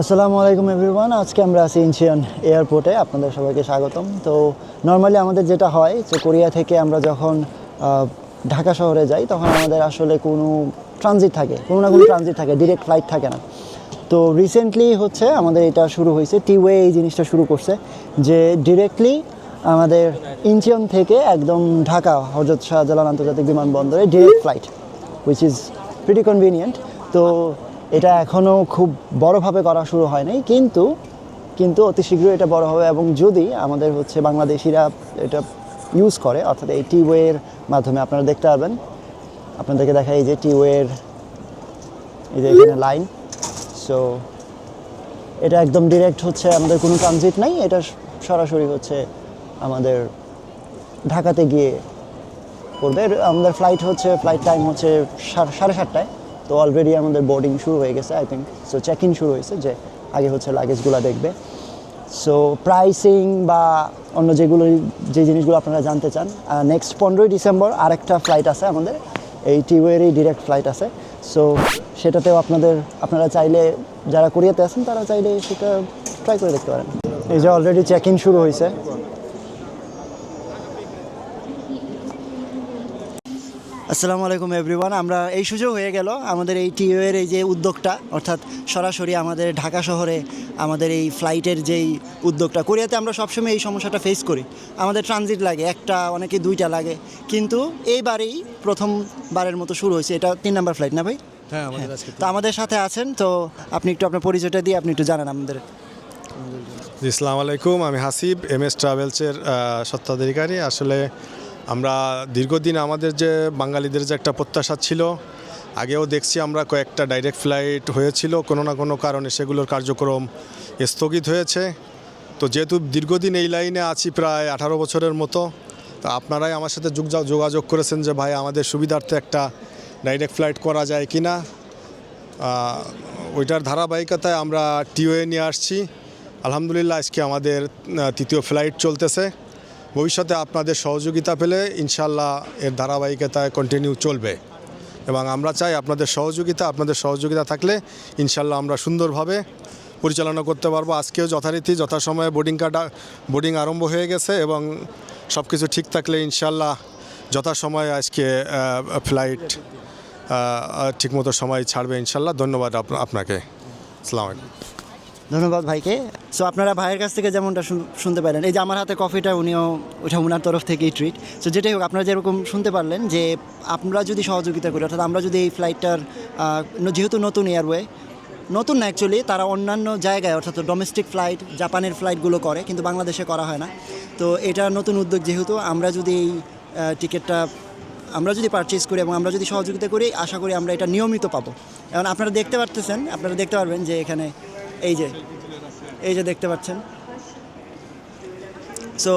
আসসালামু আলাইকুম এভরিওয়ান, আজকে আমরা আছি ইনচিয়ন এয়ারপোর্টে, আপনাদের সবাইকে স্বাগতম। তো নর্মালি আমাদের যেটা হয় যে কোরিয়া থেকে আমরা যখন ঢাকা শহরে যাই, তখন আমাদের আসলে কোনো ট্রানজিট থাকে, কোনো না কোনো ট্রানজিট থাকে ডিরেক্ট ফ্লাইট থাকে না। তো রিসেন্টলি হচ্ছে আমাদের এটা শুরু হয়েছে টিওয়ে এই জিনিসটা শুরু করছে, যে ডিরেক্টলি আমাদের ইনচিয়ন থেকে একদম ঢাকা, হজরত শাহজালাল আন্তর্জাতিক বিমানবন্দরে direct flight which is pretty convenient তো এটা এখনও খুব বড়োভাবে করা শুরু হয় নাই কিন্তু কিন্তু অতি শীঘ্রই এটা বড় হবে এবং যদি আমাদের হচ্ছে বাংলাদেশিরা এটা ইউজ করে, অর্থাৎ এই টিওয়ের মাধ্যমে আপনারা দেখতে পারবেন। আপনাদেরকে দেখা এই যে টিওয়ের এই যে এখানে লাইন সো এটা একদম ডিরেক্ট হচ্ছে আমাদের কোনো ট্রানজিট নাই, এটা সরাসরি হচ্ছে আমাদের ঢাকাতে গিয়ে করবে আমাদের ফ্লাইট হচ্ছে ফ্লাইট টাইম হচ্ছে সাড়ে সাতটায়। তো অলরেডি আমাদের বোর্ডিং শুরু হয়ে গেছে I think so check in শুরু হয়েছে যে আগে হচ্ছে লাগেজগুলো দেখবে। সো প্রাইসিং বা অন্য যেগুলো, যে জিনিসগুলো আপনারা জানতে চান নেক্সট পনেরোই ডিসেম্বর আরেকটা ফ্লাইট আছে আমাদের। এই টিওয়েরই ডিরেক্ট ফ্লাইট আছে। সো সেটাতেও আপনাদের, আপনারা চাইলে, যারা কোরিয়াতে আছেন, তারা চাইলে সেটা ট্রাই করে দেখতে পারেন। এই যে অলরেডি চেক ইন শুরু হয়েছে। আসসালামু আলাইকুম এভরিওয়ান আমরা এই সুযোগ হয়ে গেল। আমাদের এই টিওয়ের এই যে উদ্যোগটা অর্থাৎ সরাসরি আমাদের ঢাকা শহরে আমাদের এই ফ্লাইটের যেই উদ্যোগটা কোরিয়াতে আমরা সবসময় এই সমস্যাটা ফেস করি। আমাদের ট্রানজিট লাগে একটা অনেকে দুইটা লাগে। কিন্তু এইবারেই প্রথমবারের মতো শুরু হয়েছে। এটা তিন নাম্বার ফ্লাইট না ভাই? হ্যাঁ আমাদের তো আমাদের সাথে আছেন তো আপনি একটু আপনার পরিচয়টা দিয়ে আপনি একটু জানান আমাদের। জি আসসালামু আলাইকুম আমি হাসিব এম এস ট্রাভেলসের আহ, স্বত্বাধিকারী। আসলে আমরা দীর্ঘদিন আমাদের যে বাঙালিদের যে একটা প্রত্যাশা ছিল, আগেও দেখছি আমরা কয়েকটা ডাইরেক্ট ফ্লাইট হয়েছিল, কোনো না কোনো কারণে সেগুলোর কার্যক্রম স্থগিত হয়েছে। তো যেহেতু দীর্ঘদিন এই লাইনে আছি প্রায় আঠারো বছরের মতো, তো আপনারাই আমার সাথে যোগ- যোগাযোগ করেছেন যে, ভাই, আমাদের সুবিধার্থে একটা ডাইরেক্ট ফ্লাইট করা যায় কি না ওইটার ধারাবাহিকতায় আমরা টিওয়ে নিয়ে আসছি। আলহামদুলিল্লাহ, আজকে আমাদের তৃতীয় ফ্লাইট চলতেছে। ভবিষ্যতে আপনাদের সহযোগিতা পেলে ইনশাল্লাহ এর ধারাবাহিকতায় কন্টিনিউ চলবে। এবং আমরা চাই আপনাদের সহযোগিতা আপনাদের সহযোগিতা থাকলে ইনশাল্লাহ আমরা সুন্দরভাবে পরিচালনা করতে পারব। আজকেও যথারীতি যথাসময়ে বোর্ডিং কার্ড বোর্ডিং আরম্ভ হয়ে গেছে এবং সব কিছু ঠিক থাকলে ইনশাল্লাহ যথাসময়ে আজকে ফ্লাইট ঠিকমতো সময় ছাড়বে ইনশাল্লাহ। ধন্যবাদ আপনাকে। আসসালামু আলাইকুম। ধন্যবাদ ভাইকে। সো আপনারা ভাইয়ের কাছ থেকে যেমনটা শুন- শুনতে পারলেন এই যে আমার হাতে কফিটা উনিও ওটা ওনার তরফ থেকেই ট্রিট সো যেটাই হোক, আপনারা যেরকম শুনতে পারলেন যে আমরা যদি সহযোগিতা করি, অর্থাৎ আমরা যদি এই ফ্লাইটটার যেহেতু নতুন এয়ারওয়ে নতুন না অ্যাকচুয়ালি তারা অন্যান্য জায়গায়, অর্থাৎ ডোমেস্টিক ফ্লাইট জাপানের ফ্লাইটগুলো করে, কিন্তু বাংলাদেশে করা হয় না। তো, এটা নতুন উদ্যোগ যেহেতু, আমরা যদি এই টিকিটটা আমরা যদি পারচেজ করি এবং আমরা যদি সহযোগিতা করি, আশা করি আমরা এটা নিয়মিত পাবো। এখন আপনারা দেখতে পারতেছেন, আপনারা দেখতে পারবেন যে এখানে এই যে এই যে দেখতে পাচ্ছেন। সো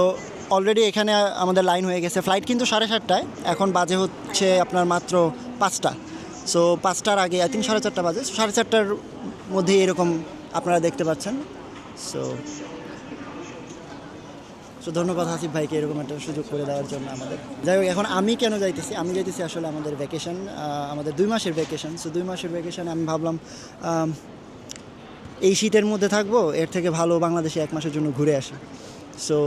অলরেডি এখানে আমাদের লাইন হয়ে গেছে। ফ্লাইট কিন্তু সাড়ে সাতটায়, এখন বাজে হচ্ছে আপনার মাত্র পাঁচটা। সো পাঁচটার আগে আই থিঙ্ক সাড়ে চারটা বাজে। সাড়ে চারটার মধ্যে এরকম আপনারা দেখতে পাচ্ছেন। সো সো ধন্যবাদ হাসিফ ভাইকে এরকম একটা সুযোগ করে দেওয়ার জন্য আমাদের। যাই হোক, এখন আমি কেন যাইতেছি? আমি যাইতেছি আসলে আমাদের ভ্যাকেশন আমাদের দুই মাসের ভ্যাকেশন সো দুই মাসের ভ্যাকেশনে আমি ভাবলাম এই শীতের মধ্যে থাকব, এর থেকে ভালো বাংলাদেশে এক মাসের জন্য ঘুরে আসি। So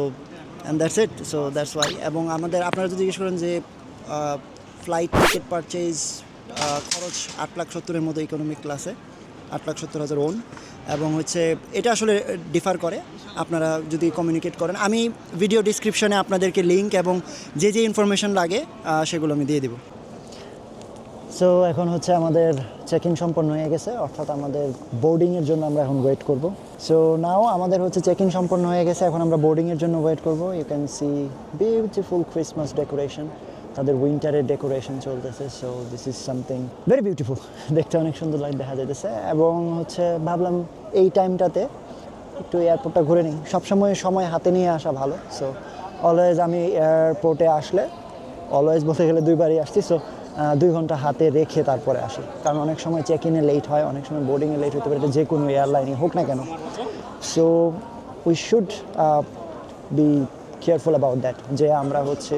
and that's it so that's why এবং আমাদের, আপনারা যদি জিজ্ঞেস করেন যে ফ্লাইট টিকিট পারচেজ খরচ আট লাখ সত্তরের মতো ইকোনমিক ক্লাসে আট লাখ সত্তর হাজার ওন এবং হচ্ছে, এটা আসলে ডিফার করে। আপনারা যদি কমিউনিকেট করেন, আমি ভিডিও ডিসক্রিপশনে আপনাদেরকে লিঙ্ক এবং যে যে ইনফরমেশন লাগে সেগুলো আমি দিয়ে দিব। সো এখন হচ্ছে আমাদের চেক ইন সম্পন্ন হয়ে গেছে, অর্থাৎ আমাদের বোর্ডিংয়ের জন্য আমরা এখন ওয়েট করব। সো নাও আমাদের হচ্ছে চেক ইন সম্পন্ন হয়ে গেছে, এখন আমরা বোর্ডিংয়ের জন্য ওয়েট করব। You can see beautiful Christmas decoration তাদের উইন্টারের ডেকোরেশন চলতেছে। So this is something very beautiful দেখতে অনেক সুন্দর লাইট দেখা যাইতেছে। এবং হচ্ছে ভাবলাম এই টাইমটাতে একটু এয়ারপোর্টটা ঘুরে নিই। সবসময় সময় হাতে নিয়ে আসা ভালো। সো অলওয়েজ আমি এয়ারপোর্টে আসলে অলওয়েজ বলতে গেলে দুইবারই আসছি। সো দুই ঘণ্টা হাতে রেখে তারপরে আসি। কারণ অনেক সময় চেক ইনে লেট হয়, অনেক সময় বোর্ডিংয়ে লেট হতে পারে, যে কোনো এয়ারলাইনে হোক না কেন। So we should be careful about that যে আমরা হচ্ছে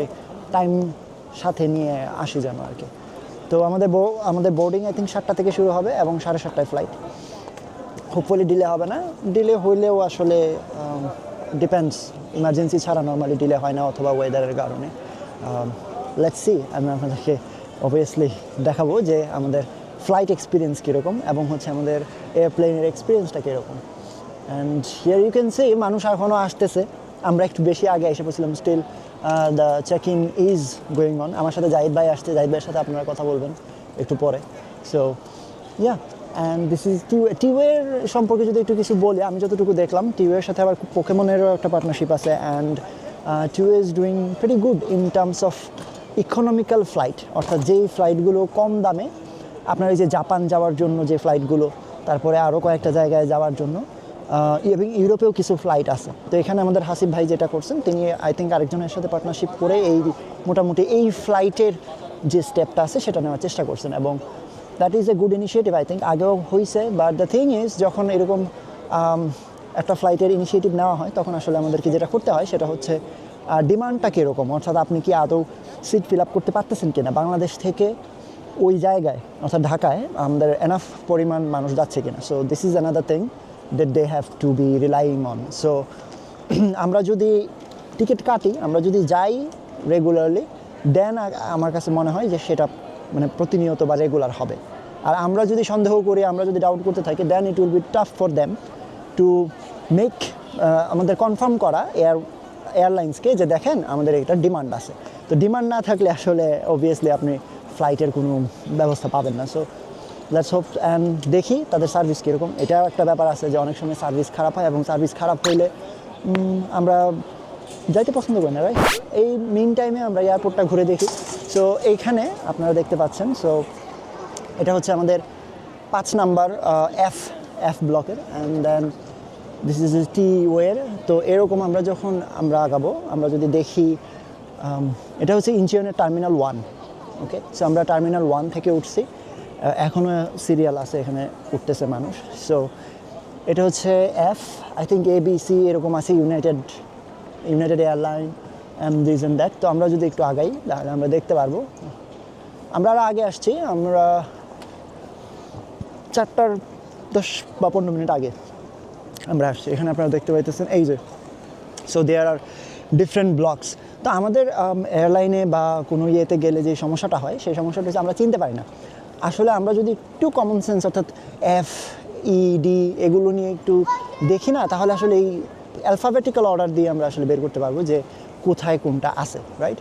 টাইম সাথে নিয়ে আসি যেন আর কি। তো আমাদের আমাদের বোর্ডিং আই থিঙ্ক সাতটা থেকে শুরু হবে এবং সাড়ে সাতটায় ফ্লাইট হোপফুলি ডিলে হবে না। ডিলে হইলেও আসলে ডিপেন্ডস ইমার্জেন্সি ছাড়া নর্মালি ডিলে হয় না অথবা ওয়েদারের কারণে। লেটস আমি আপনাদেরকে অবভিয়াসলি দেখাবো যে আমাদের ফ্লাইট এক্সপিরিয়েন্স কীরকম এবং হচ্ছে আমাদের এয়ারপ্লেনের এক্সপিরিয়েন্সটা কীরকম। And here you can see মানুষ এখনও আসতেছে। আমরা একটু বেশি আগে এসে পড়ছিলাম still the check in is going on আমার সাথে জাহিদ ভাই আসছে, জাহিদ ভাইয়ের সাথে আপনারা কথা বলবেন একটু পরে। So yeah and this is টিউ টিউয়ের সম্পর্কে যদি একটু কিছু বলি, আমি যতটুকু দেখলাম টিউয়ের সাথে আবার পোকেমনেরও একটা পার্টনারশিপ আছে। And tube is doing very good in terms of economical flight অর্থাৎ যেই ফ্লাইটগুলো কম দামে, আপনার এই যে জাপান যাওয়ার জন্য যে ফ্লাইটগুলো তারপরে আরও কয়েকটা জায়গায় যাওয়ার জন্য এবং ইউরোপেও কিছু ফ্লাইট আছে। তো এখানে আমাদের হাসিব ভাই যেটা করছেন, তিনি আই থিঙ্ক আরেকজনের সাথে পার্টনারশিপ করে এই মোটামুটি এই ফ্লাইটের যে স্টেপটা আছে, সেটা নেওয়ার চেষ্টা করছেন। এবং that is a good initiative I think আগেও হয়েছে বাট দ্য থিং ইজ যখন এরকম একটা ফ্লাইটের ইনিশিয়েটিভ নেওয়া হয়, তখন আসলে আমাদেরকে যেটা করতে হয়, সেটা হচ্ছে ডিমান্ডটা কীরকম? অর্থাৎ আপনি কি আদৌ সিট ফিল আপ করতে পারতেছেন কিনা? বাংলাদেশ থেকে ওই জায়গায়, অর্থাৎ ঢাকায়, আমাদের এনাফ পরিমাণ মানুষ যাচ্ছে কিনা? So this is another thing that they have to be relying on so আমরা যদি টিকিট কাটি, আমরা যদি যাই রেগুলারলি দেন আমার কাছে মনে হয় যে সেটা মানে প্রতিনিয়ত বা রেগুলার হবে। আর আমরা যদি সন্দেহ করি, আমরা যদি ডাউট করতে থাকি then it will be tough for them to make আমাদের কনফার্ম করা এয়ার এয়ারলাইন্সকে যে দেখেন, আমাদের এটা ডিমান্ড আছে। তো ডিমান্ড না থাকলে আসলে অবভিয়াসলি আপনি ফ্লাইটের কোনো ব্যবস্থা পাবেন না। সো লেটস হোপ অ্যান্ড দেখি তাদের সার্ভিস কীরকম। এটাও একটা ব্যাপার আছে যে অনেক সময় সার্ভিস খারাপ হয় এবং সার্ভিস খারাপ হইলে আমরা যাইতে পছন্দ করি না রাইট এই মেন টাইমে আমরা এয়ারপোর্টটা ঘুরে দেখি। সো এইখানে আপনারা দেখতে পাচ্ছেন সো এটা হচ্ছে আমাদের পাঁচ নাম্বার এফ এফ ব্লকের অ্যান্ড দেন দিস ইজ টি ওয়ের তো এরকম আমরা যখন আমরা আগাবো আমরা যদি দেখি um, এটা হচ্ছে ইঞ্চিয়নের টার্মিনাল ওয়ান ওকে সো আমরা টার্মিনাল ওয়ান থেকে উঠছি এখনও সিরিয়াল আছে এখানে উঠতেছে মানুষ। সো এটা হচ্ছে F I think A B C এরকম আছে United United airline and this and that তো আমরা যদি একটু আগাই তাহলে আমরা দেখতে পারব। আমরা আরও আগে আসছি আমরা চারটার দশ বা পনেরো মিনিট আগে। আমরা আসছি। এখানে আপনারা দেখতে পাইতেছেন, এই যে so there are different blocks তো আমাদের এয়ারলাইনে বা কোনো ইয়েতে গেলে যে সমস্যাটা হয়, সেই সমস্যাটা হচ্ছে আমরা চিনতে পারি না। আসলে আমরা যদি একটু কমন সেন্স অর্থাৎ এফ ইডি এগুলো নিয়ে একটু দেখি না, তাহলে আসলে এই অ্যালফাবেটিক্যাল অর্ডার দিয়ে আমরা আসলে বের করতে পারব যে কোথায় কোনটা আছে right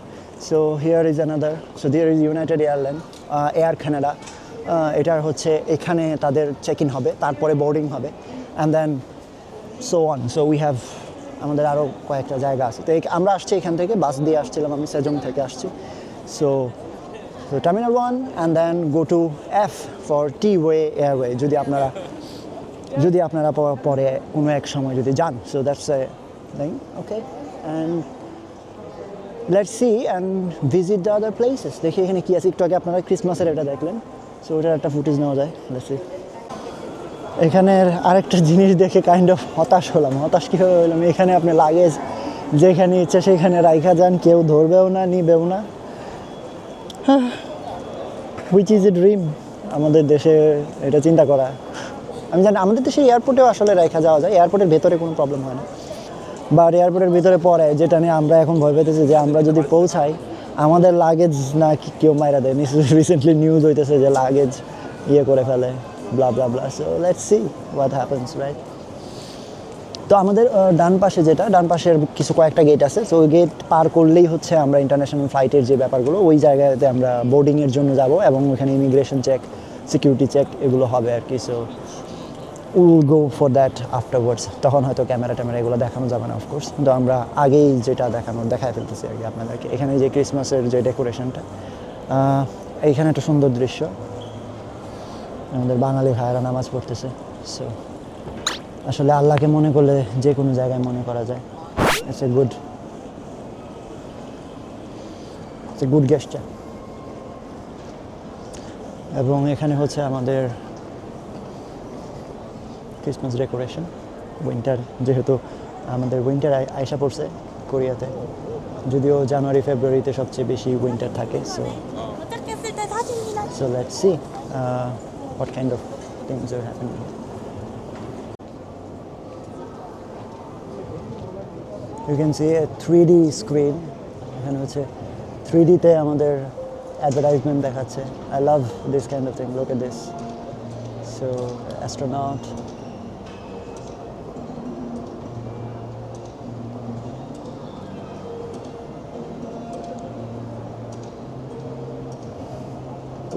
so here is another so there is United airline Air Canada এটার হচ্ছে এখানে তাদের চেক ইন হবে, তারপরে বোর্ডিং হবে and then so on so we have আমাদের আরও কয়েকটা জায়গা আছে। তো আমরা আসছি এখান থেকে, বাস দিয়ে আসছিলাম আমি, সেজং থেকে আসছি। So so terminal one and then go to F for T'way airway যদি আপনারা যদি আপনারা পরে কোনো এক সময় যদি যান। So that's a thing okay and let's see and visit the other places দেখি এখানে কী আছে, একটু আগে আপনারা ক্রিসমাসের এটা দেখলেন। সো ওটার একটা ফুটেজ নেওয়া যায় লেটস সি এখানের আরেকটা জিনিস দেখে কাইন্ড অফ হতাশ হলাম। হতাশ কীভাবে হলাম? এখানে আপনি লাগেজ যেখানে ইচ্ছে সেখানে রাইখা যান, কেউ ধরবেও না, নিবেও না। হুইচ ইজ এ ড্রিম আমাদের দেশে এটা চিন্তা করা। আমি জানি, আমাদের দেশে এয়ারপোর্টেও আসলে রাইখা যাওয়া যায়। এয়ারপোর্টের ভেতরে কোনো প্রবলেম হয় না। বা এয়ারপোর্টের ভিতরে পড়ে, যেটা নিয়ে আমরা এখন ভয় পেতেছি যে আমরা যদি পৌঁছাই, আমাদের লাগেজ না কেউ মাইরা দেয়। রিসেন্টলি নিউজ হইতেছে যে লাগেজ ইয়ে করে ফেলে। Blah blah blah so let's see what happens right তো আমাদের ডান পাশে যেটা, ডান পাশের কিছু কয়েকটা গেট আছে। সো ওই গেট পার করলেই হচ্ছে আমরা ইন্টারন্যাশনাল ফ্লাইটের যে ব্যাপারগুলো, ওই জায়গাতে আমরা বোর্ডিংয়ের জন্য যাব এবং ওখানে ইমিগ্রেশন চেক সিকিউরিটি চেক এগুলো হবে আর কি। So will go for that afterwards তখন হয়তো ক্যামেরা ট্যামেরা এগুলো দেখানো যাবে না অফকোর্স কিন্তু আমরা আগেই যেটা দেখানোর দেখায় ফেলতেছি আর কি আপনাদেরকে। এখানে যে ক্রিসমাসের যে ডেকোরেশনটা এইখানে একটা সুন্দর দৃশ্য। আমাদের বাঙালি ভাইয়েরা নামাজ পড়তেছে সো আসলে আল্লাহকে মনে করলে যে কোনো জায়গায় মনে করা যায়। It's a good it's a good gesture এবং এখানে হচ্ছে আমাদের ক্রিসমাস ডেকোরেশন উইন্টার যেহেতু আমাদের উইন্টার আয়সা পড়ছে কোরিয়াতে, যদিও জানুয়ারি, ফেব্রুয়ারিতে সবচেয়ে বেশি উইন্টার থাকে so so let's see see what kind of things are happening you can see a 3D screen এখানে হচ্ছে 3D তে আমাদের অ্যাডভার্টাইজমেন্ট দেখাচ্ছে I love this kind of thing look at this so astronaut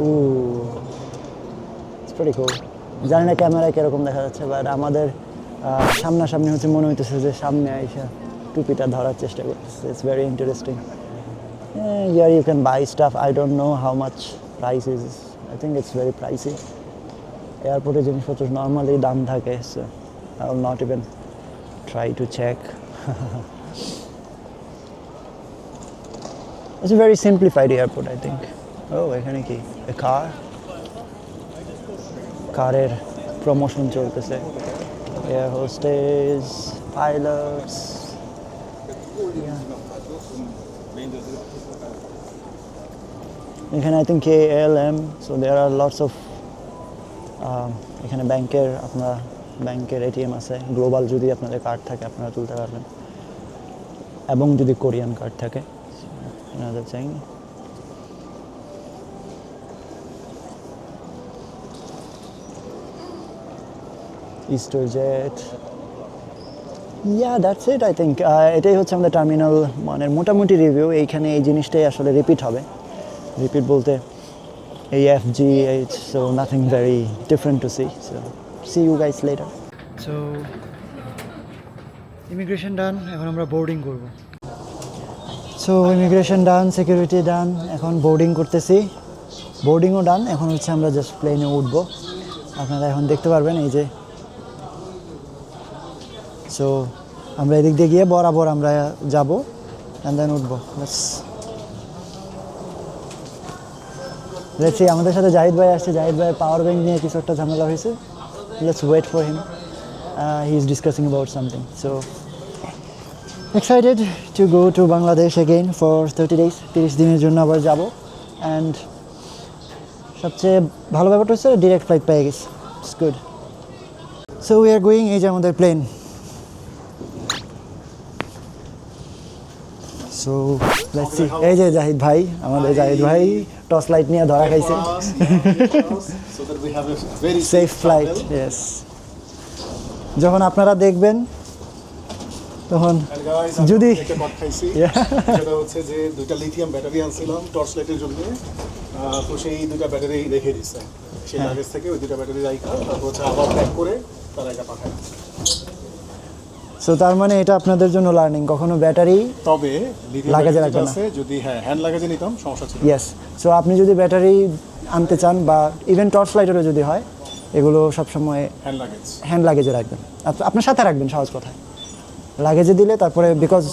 Ooh. Very cool জানি না ক্যামেরায় কীরকম দেখা যাচ্ছে বাট আমাদের সামনাসামনি হচ্ছে মনে হইতেছে যে সামনে আইসা টুপিটা ধরার চেষ্টা করতেছে। It's very interesting here you can buy stuff I don't know how much price is I think it's very pricey এয়ারপোর্টে জিনিসপত্র নর্মালি দাম থাকে I will not even try to check it's very simplified airport I think ও এখানে কি? এ car কারের promotion চলতেছে। Air hostess pilots এখানে I think K L M so there are lots of এখানে ব্যাংকের আপনার, ব্যাংকের এটিএম আছে। গ্লোবাল যদি আপনাদের কার্ড থাকে, আপনারা তুলতে পারবেন। এবং যদি কোরিয়ান কার্ড থাকে another Yeah, that's it, I think. Uh, এটাই হচ্ছে আমাদের টার্মিনাল মানে মোটামুটি রিভিউ এইখানে এই জিনিসটাই আসলে রিপিট হবে। রিপিট বলতে এই F G H so nothing very different to see so see you guys later so immigration done এখন আমরা বোর্ডিং করব। So immigration done security done এখন বোর্ডিং করতেছি। বোর্ডিংও ডান এখন হচ্ছে আমরা জাস্ট প্লেনে উঠবো। আপনারা এখন দেখতে পারবেন এই যে সো আমরা এদিক দিয়ে গিয়ে বরাবর আমরা যাব অ্যান্ড দেন উঠবো। ব্যাস লেটসি আমাদের সাথে জাহিদ ভাই আসছে। জাহিদ ভাই পাওয়ার ব্যাংক নিয়ে কিছু একটা ঝামেলা হয়েছে। Let's wait for him he is discussing about something so excited to go to Bangladesh again for thirty days তিরিশ দিনের জন্য আবার যাব। অ্যান্ড সবচেয়ে ভালো ব্যাপারটা হচ্ছে ডিরেক্ট ফ্লাইট পেয়ে গেছি। It's good so we are going এই যে আমাদের প্লেন সো লেটস সি এই যে জাহিদ ভাই আমাদের জাহিদ ভাই টর্চ লাইট নিয়ে ধরা খাইছে। সেফ ফ্লাইট ইয়েস যখন আপনারা দেখবেন তখন যদি-. সেটা হচ্ছে যে দুইটা লিথিয়াম ব্যাটারি আনছিলাম টর্চ লাইটের জন্য। তো সেই দুইটা ব্যাটারি রেখে দিচ্ছে সেই হ্যাঁ। লাগেজ থেকে ওই দুইটা ব্যাটারি রাখা তারপর হচ্ছে আবার প্যাক করে তারা এটা পাঠায় সো তার মানে এটা আপনাদের জন্য লার্নিং কখনো ব্যাটারি তবে lithium Luggage এ battery রাখবে যেটা আছে যদি হ্যাঁ হ্যান্ড লাগেজে নিতাম সমস্যা ছিল ইয়েস সো আপনি যদি ব্যাটারি আনতে চান বা ইভেন টর্চ লাইটেরও যদি হয় এগুলো সবসময় হ্যান্ড লাগেজ। হ্যান্ড লাগেজে রাখবেন। আপ- আপনার সাথে রাখবেন সহজ কথায় লাগেজে দিলে তারপরে বিকজ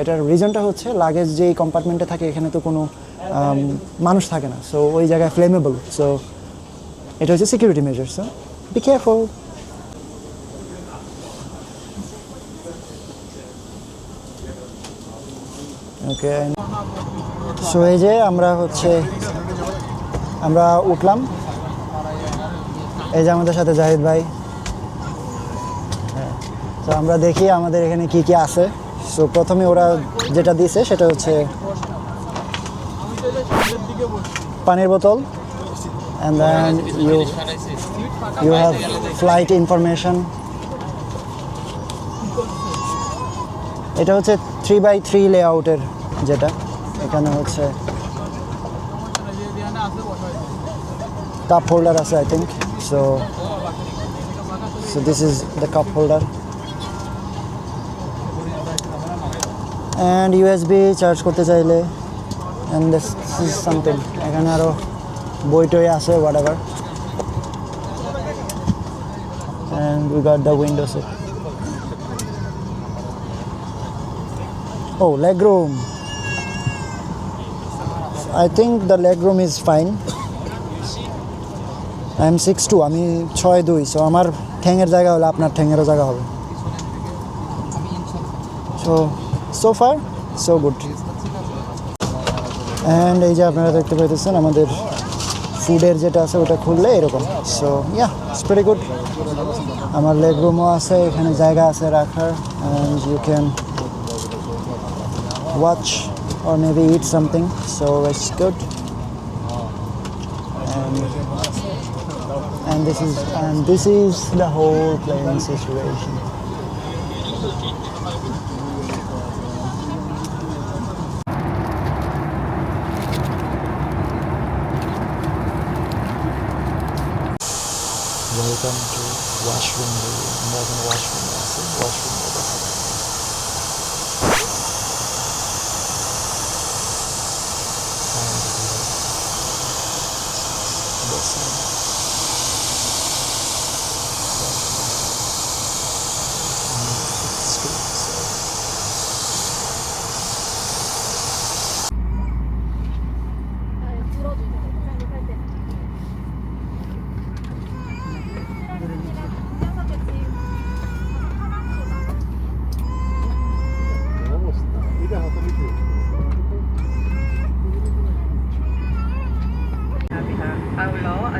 এটার রিজনটা হচ্ছে লাগেজ যেই কম্পার্টমেন্টে থাকে এখানে তো কোনো মানুষ থাকে না। সো ওই জায়গায় ফ্লেমেবল সো এটা হচ্ছে security measure so be careful okay so এই যে আমরা হচ্ছে, আমরা উঠলাম। এই যে আমাদের সাথে জাহিদ ভাই। তো আমরা দেখি আমাদের এখানে কি কি আছে। সো প্রথমে ওরা যেটা দিয়েছে সেটা হচ্ছে পানির বোতল। And then you you have flight information এটা হচ্ছে থ্রি বাই থ্রি লেআউটের যেটা এখানে হচ্ছে কাপ হোল্ডার আছে I think so so this is the cup holder and USB charge করতে চাইলে অ্যান্ড দিস ইজ সামথিং এখানে আরও বই টই আছে whatever and we got the window seat O leg room I think the leg room is fine I am six two আমি ছয় দুই সো আমার ঠ্যাঙের জায়গা হলে আপনার ঠ্যাঙেরও জায়গা হবে। So so far so good and এই যে আপনারা দেখতে পাইতেছেন, আমাদের ফুডের যেটা আছে ওটা খুললে এরকম। So yeah it's very good আমার লেগ রুমও আছে, এখানে জায়গা আছে রাখার and you can watch or maybe eat something. So it's good. And, and this is and this is the whole plane situation.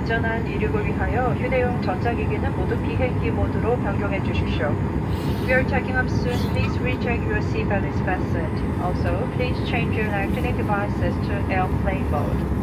안전한 이륙을 위하여 휴대용 전자기기는 모두 비행기 모드로 변경해 주십시오. We are taking up soon. Please recheck your seatbelt is fastened. Also, please change your electronic devices to airplane mode.